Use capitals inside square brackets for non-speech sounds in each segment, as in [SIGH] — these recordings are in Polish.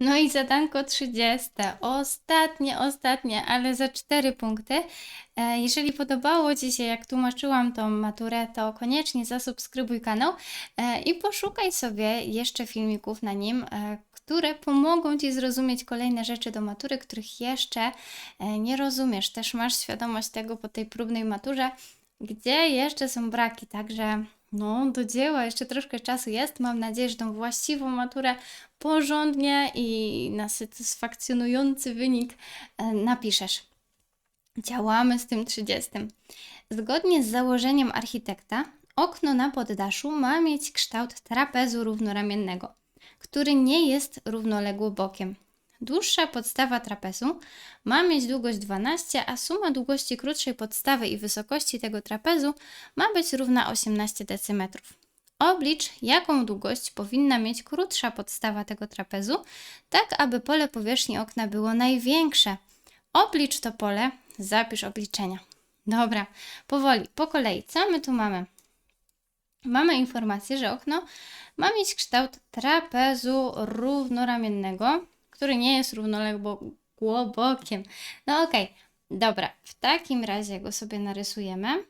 No i zadanko 30. Ostatnie, ostatnie, ale za 4 punkty. E, Jeżeli podobało Ci się, jak tłumaczyłam tą maturę, to koniecznie zasubskrybuj kanał e, i poszukaj sobie jeszcze filmików na nim, e, które pomogą Ci zrozumieć kolejne rzeczy do matury, których jeszcze nie rozumiesz. Też masz świadomość tego po tej próbnej maturze, gdzie jeszcze są braki, także no do dzieła, jeszcze troszkę czasu jest. Mam nadzieję, że tą właściwą maturę porządnie i na satysfakcjonujący wynik e, napiszesz. Działamy z tym 30. Zgodnie z założeniem architekta, okno na poddaszu ma mieć kształt trapezu równoramiennego, który nie jest równoległy bokiem. Dłuższa podstawa trapezu ma mieć długość 12, a suma długości krótszej podstawy i wysokości tego trapezu ma być równa 18 dm. Oblicz, jaką długość powinna mieć krótsza podstawa tego trapezu, tak aby pole powierzchni okna było największe. Oblicz to pole, zapisz obliczenia. Dobra, powoli, po kolei. Co my tu mamy? Mamy informację, że okno ma mieć kształt trapezu równoramiennego, który nie jest równoległo bokiem. No okej, okay. dobra. W takim razie go sobie narysujemy.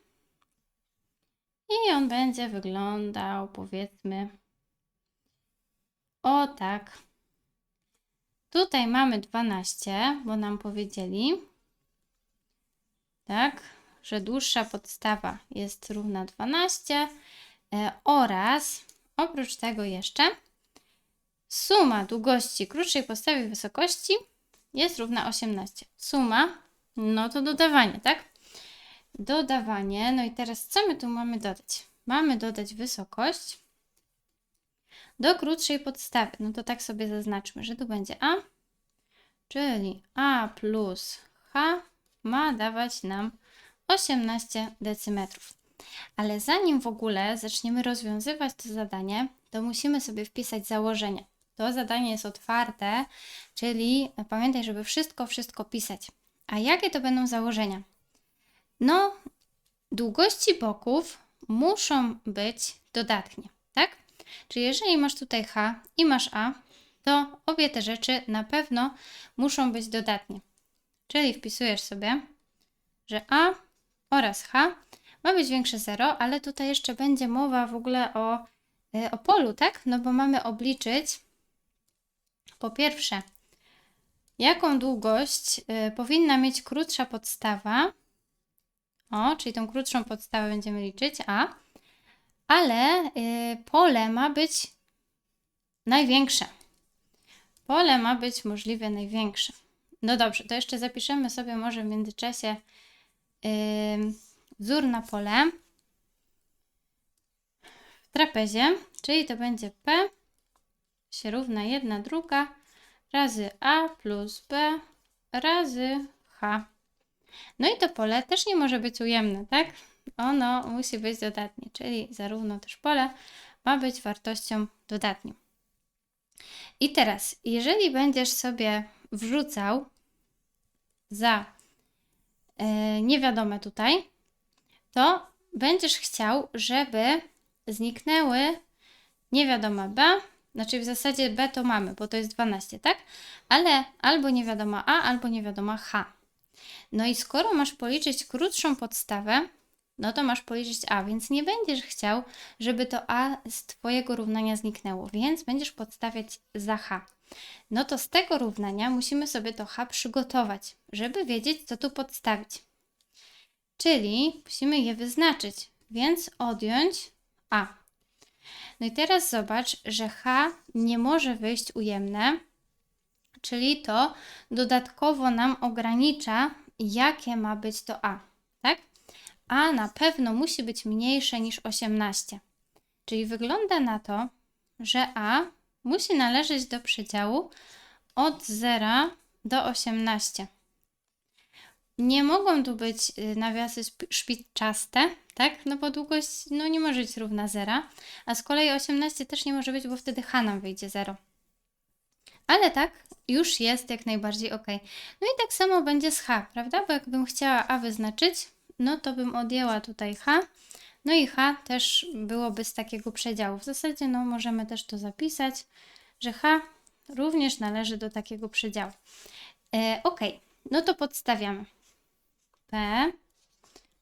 I on będzie wyglądał, powiedzmy, o tak. Tutaj mamy 12, bo nam powiedzieli, tak, że dłuższa podstawa jest równa 12 e, oraz oprócz tego jeszcze suma długości krótszej podstawy i wysokości jest równa 18. Suma, no to dodawanie, tak? dodawanie. No i teraz co my tu mamy dodać? Mamy dodać wysokość do krótszej podstawy. No to tak sobie zaznaczmy, że tu będzie A, czyli A plus H ma dawać nam 18 decymetrów. Ale zanim w ogóle zaczniemy rozwiązywać to zadanie, to musimy sobie wpisać założenie. To zadanie jest otwarte, czyli pamiętaj, żeby wszystko, wszystko pisać. A jakie to będą założenia? No, długości boków muszą być dodatnie, tak? Czyli jeżeli masz tutaj H i masz A, to obie te rzeczy na pewno muszą być dodatnie. Czyli wpisujesz sobie, że A oraz H ma być większe 0, ale tutaj jeszcze będzie mowa w ogóle o, y, o polu, tak? No bo mamy obliczyć po pierwsze, jaką długość y, powinna mieć krótsza podstawa o, czyli tą krótszą podstawę będziemy liczyć, a, ale y, pole ma być największe. Pole ma być możliwie największe. No dobrze, to jeszcze zapiszemy sobie może w międzyczasie yy, wzór na pole w trapezie, czyli to będzie P się równa 1 druga razy A plus B razy H. No i to pole też nie może być ujemne, tak? Ono musi być dodatnie, czyli zarówno też pole ma być wartością dodatnią. I teraz, jeżeli będziesz sobie wrzucał za yy, niewiadome tutaj, to będziesz chciał, żeby zniknęły niewiadoma b, znaczy w zasadzie b to mamy, bo to jest 12, tak? Ale albo niewiadoma a, albo niewiadoma h. No i skoro masz policzyć krótszą podstawę, no to masz policzyć A, więc nie będziesz chciał, żeby to A z Twojego równania zniknęło, więc będziesz podstawiać za H. No to z tego równania musimy sobie to H przygotować, żeby wiedzieć, co tu podstawić. Czyli musimy je wyznaczyć, więc odjąć A. No i teraz zobacz, że H nie może wyjść ujemne, czyli to dodatkowo nam ogranicza jakie ma być to A, tak? A na pewno musi być mniejsze niż 18. Czyli wygląda na to, że A musi należeć do przedziału od 0 do 18. Nie mogą tu być y, nawiasy szpiczaste, tak? No bo długość no nie może być równa 0, a z kolei 18 też nie może być, bo wtedy H nam wyjdzie 0. Ale tak, już jest jak najbardziej ok. No i tak samo będzie z H, prawda? Bo jakbym chciała A wyznaczyć, no to bym odjęła tutaj H. No i H też byłoby z takiego przedziału. W zasadzie no możemy też to zapisać, że H również należy do takiego przedziału. E, ok, no to podstawiamy. P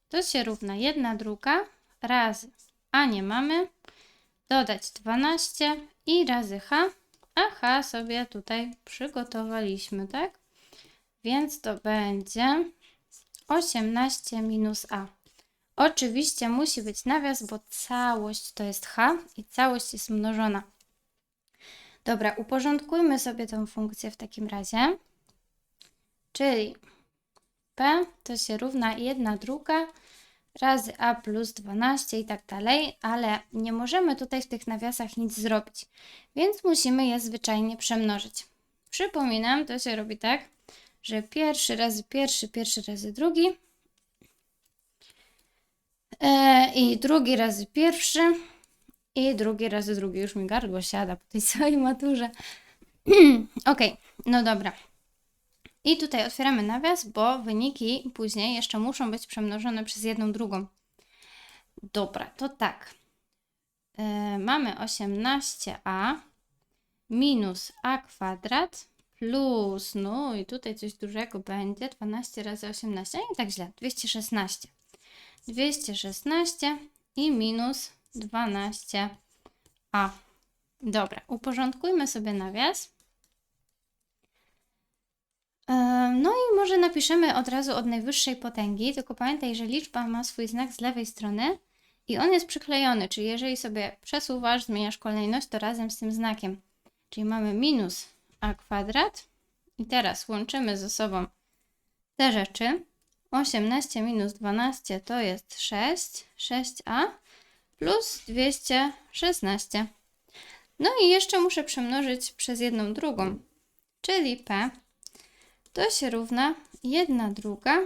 to się równa 1 druga razy A nie mamy, dodać 12 i razy H, a H sobie tutaj przygotowaliśmy, tak? Więc to będzie 18 minus A. Oczywiście musi być nawias, bo całość to jest H i całość jest mnożona. Dobra, uporządkujmy sobie tę funkcję w takim razie. Czyli P to się równa 1 druga razy A plus 12 i tak dalej, ale nie możemy tutaj w tych nawiasach nic zrobić, więc musimy je zwyczajnie przemnożyć. Przypominam, to się robi tak, że pierwszy razy pierwszy, pierwszy razy drugi e, i drugi razy pierwszy i drugi razy drugi. Już mi gardło siada po tej [LAUGHS] całej maturze. [CLEARS THROAT] ok, no dobra. I tutaj otwieramy nawias, bo wyniki później jeszcze muszą być przemnożone przez jedną drugą. Dobra, to tak. Yy, mamy 18a minus a kwadrat plus, no i tutaj coś dużego będzie, 12 razy 18, nie tak źle, 216. 216 i minus 12a. Dobra, uporządkujmy sobie nawias. No i może napiszemy od razu od najwyższej potęgi, tylko pamiętaj, że liczba ma swój znak z lewej strony i on jest przyklejony, czyli jeżeli sobie przesuwasz, zmieniasz kolejność, to razem z tym znakiem. Czyli mamy minus a kwadrat i teraz łączymy ze sobą te rzeczy. 18 minus 12 to jest 6, 6a plus 216. No i jeszcze muszę przemnożyć przez jedną drugą, czyli p to się równa 1 druga,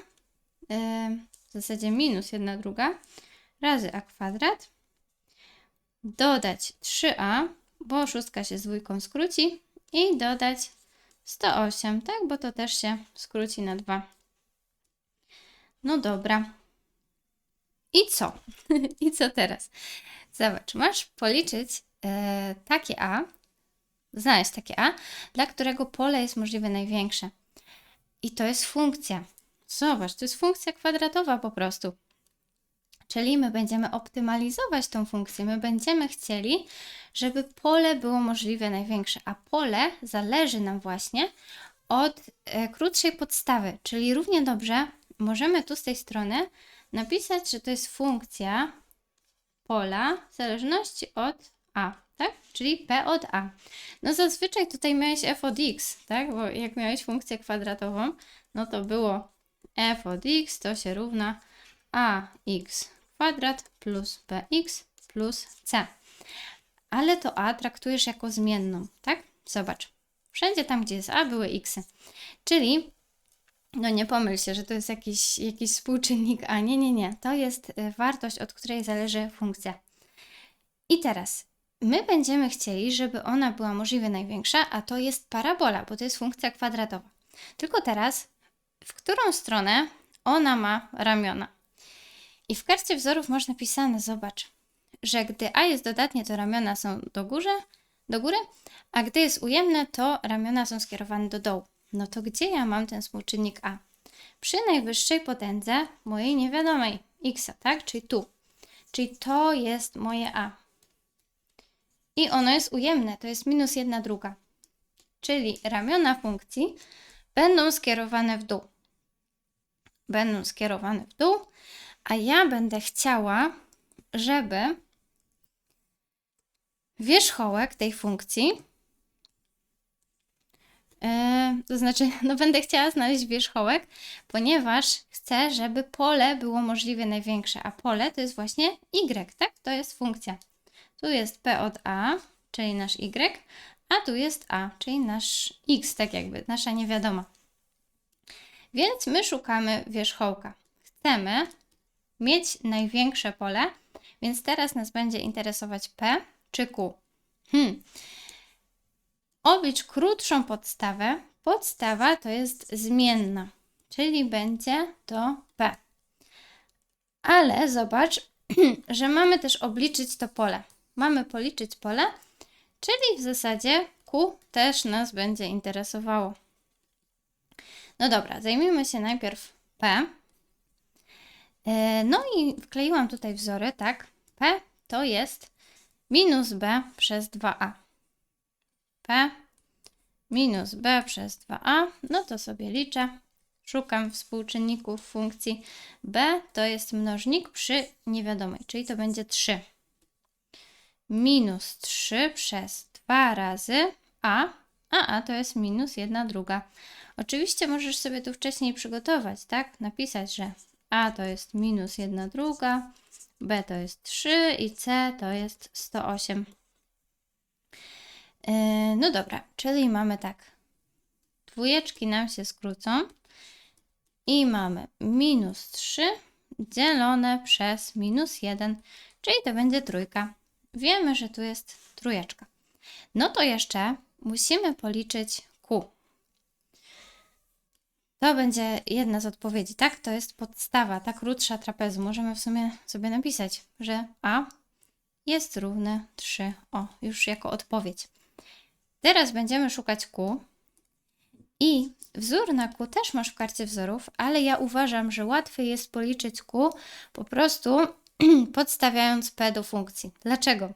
w zasadzie minus 1 druga, razy a kwadrat, dodać 3a, bo szóstka się z dwójką skróci i dodać 108, tak, bo to też się skróci na 2. No dobra. I co? [LAUGHS] I co teraz? Zobacz, masz policzyć e, takie A, znaleźć takie A, dla którego pole jest możliwe największe. I to jest funkcja. Zobacz, to jest funkcja kwadratowa po prostu. Czyli my będziemy optymalizować tą funkcję. My będziemy chcieli, żeby pole było możliwie największe, a pole zależy nam właśnie od e, krótszej podstawy. Czyli równie dobrze możemy tu z tej strony napisać, że to jest funkcja pola w zależności od a tak? Czyli P od A. No zazwyczaj tutaj miałeś f od x, tak? Bo jak miałeś funkcję kwadratową, no to było f od x to się równa ax kwadrat plus bx plus c. Ale to a traktujesz jako zmienną, tak? Zobacz. Wszędzie tam, gdzie jest a, były xy. Czyli, no nie pomyl się, że to jest jakiś, jakiś współczynnik a. Nie, nie, nie. To jest y, wartość, od której zależy funkcja. I teraz My będziemy chcieli, żeby ona była możliwie największa, a to jest parabola, bo to jest funkcja kwadratowa. Tylko teraz, w którą stronę ona ma ramiona? I w karcie wzorów masz napisane, zobacz, że gdy a jest dodatnie, to ramiona są do, górze, do góry, a gdy jest ujemne, to ramiona są skierowane do dołu. No to gdzie ja mam ten współczynnik a? Przy najwyższej potędze mojej niewiadomej x, tak? Czyli tu. Czyli to jest moje a i ono jest ujemne, to jest minus 1 druga. Czyli ramiona funkcji będą skierowane w dół. Będą skierowane w dół, a ja będę chciała, żeby wierzchołek tej funkcji, yy, to znaczy, [LAUGHS] no będę chciała znaleźć wierzchołek, ponieważ chcę, żeby pole było możliwie największe, a pole to jest właśnie y, tak? To jest funkcja. Tu jest P od A, czyli nasz Y, a tu jest A, czyli nasz X, tak jakby, nasza niewiadoma. Więc my szukamy wierzchołka. Chcemy mieć największe pole, więc teraz nas będzie interesować P czy Q. Hmm. Oblicz krótszą podstawę. Podstawa to jest zmienna, czyli będzie to P. Ale zobacz, [CLEARS THROAT] że mamy też obliczyć to pole mamy policzyć pole, czyli w zasadzie Q też nas będzie interesowało. No dobra, zajmijmy się najpierw P. E, No i wkleiłam tutaj wzory, tak? P to jest minus B przez 2A. P minus B przez 2A, no to sobie liczę. Szukam współczynników funkcji B, to jest mnożnik przy niewiadomej, czyli to będzie 3. Minus 3 przez 2 razy A, a A to jest minus 1 druga. Oczywiście możesz sobie tu wcześniej przygotować, tak? Napisać, że A to jest minus 1 druga, B to jest 3 i C to jest 108. Yy, no dobra, czyli mamy tak. Dwójeczki nam się skrócą i mamy minus 3 dzielone przez minus 1, czyli to będzie trójka. Wiemy, że tu jest trójeczka. No to jeszcze musimy policzyć Q. To będzie jedna z odpowiedzi, tak? To jest podstawa, ta krótsza trapezu. Możemy w sumie sobie napisać, że A jest równe 3. O, już jako odpowiedź. Teraz będziemy szukać Q. I wzór na Q też masz w karcie wzorów, ale ja uważam, że łatwiej jest policzyć Q po prostu [CLEARS THROAT] podstawiając P do funkcji. Dlaczego?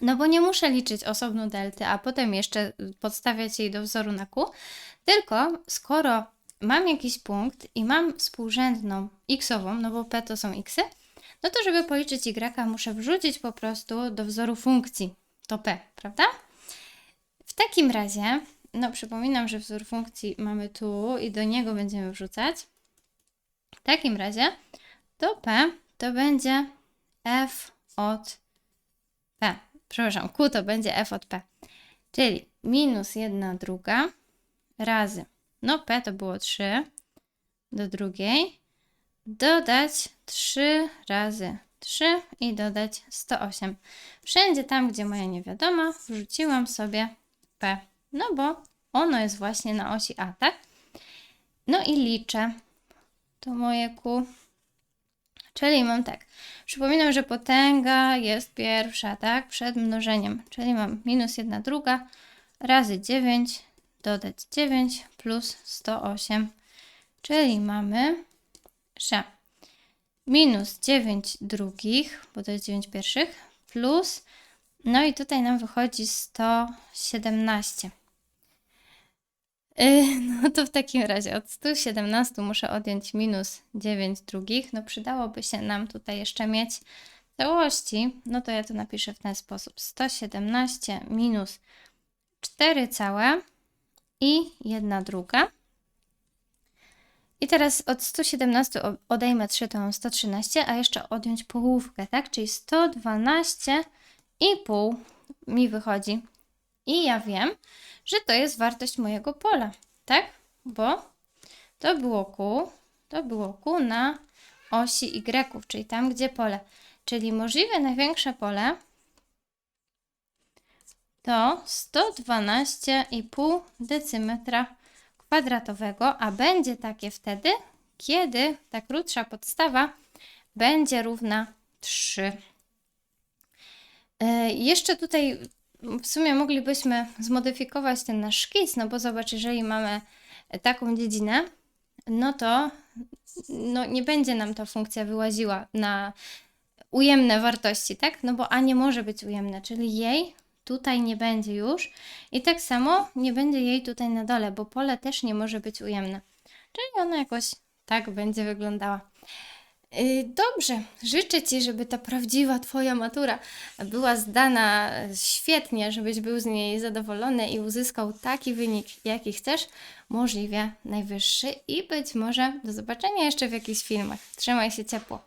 No bo nie muszę liczyć osobno delty, a potem jeszcze podstawiać jej do wzoru na Q, tylko skoro mam jakiś punkt i mam współrzędną xową, no bo p to są xy, no to żeby policzyć y muszę wrzucić po prostu do wzoru funkcji to p, prawda? W takim razie, no przypominam, że wzór funkcji mamy tu i do niego będziemy wrzucać. W takim razie to p to będzie f od p. Przepraszam, q to będzie f od p. Czyli minus 1 druga razy, no p to było 3 do drugiej, dodać 3 razy 3 i dodać 108. Wszędzie tam, gdzie moja niewiadoma, wrzuciłam sobie p, no bo ono jest właśnie na osi a, tak? No i liczę to moje q. Czyli mam tak. Przypominam, że potęga jest pierwsza, tak? Przed mnożeniem. Czyli mam minus 1 druga razy 9 dodać 9 plus 108. Czyli mamy, że minus 9 drugich, bo to jest 9 pierwszych, plus, no i tutaj nam wychodzi 117. Yy, [LAUGHS] no to w takim razie od 117 muszę odjąć minus 9 drugich. No przydałoby się nam tutaj jeszcze mieć całości. No to ja to napiszę w ten sposób. 117 minus 4 całe i 1 druga. I teraz od 117 odejmę 3, to mam 113, a jeszcze odjąć połówkę, tak? Czyli 112,5 mi wychodzi. I ja wiem, że to jest wartość mojego pola, tak? Bo to było Q, to było Q na osi Y, czyli tam, gdzie pole. Czyli możliwe największe pole to 112,5 decymetra kwadratowego, a będzie takie wtedy, kiedy ta krótsza podstawa będzie równa 3. Yy, jeszcze tutaj w sumie moglibyśmy zmodyfikować ten nasz szkic, no bo zobacz, jeżeli mamy taką dziedzinę, no to no nie będzie nam ta funkcja wyłaziła na ujemne wartości, tak? No bo A nie może być ujemne, czyli jej tutaj nie będzie już i tak samo nie będzie jej tutaj na dole, bo pole też nie może być ujemne. Czyli ona jakoś tak będzie wyglądała. Y, dobrze, życzę Ci, żeby ta prawdziwa Twoja matura była zdana świetnie, żebyś był z niej zadowolony i uzyskał taki wynik, jaki chcesz, możliwie najwyższy i być może do zobaczenia jeszcze w jakichś filmach. Trzymaj się ciepło.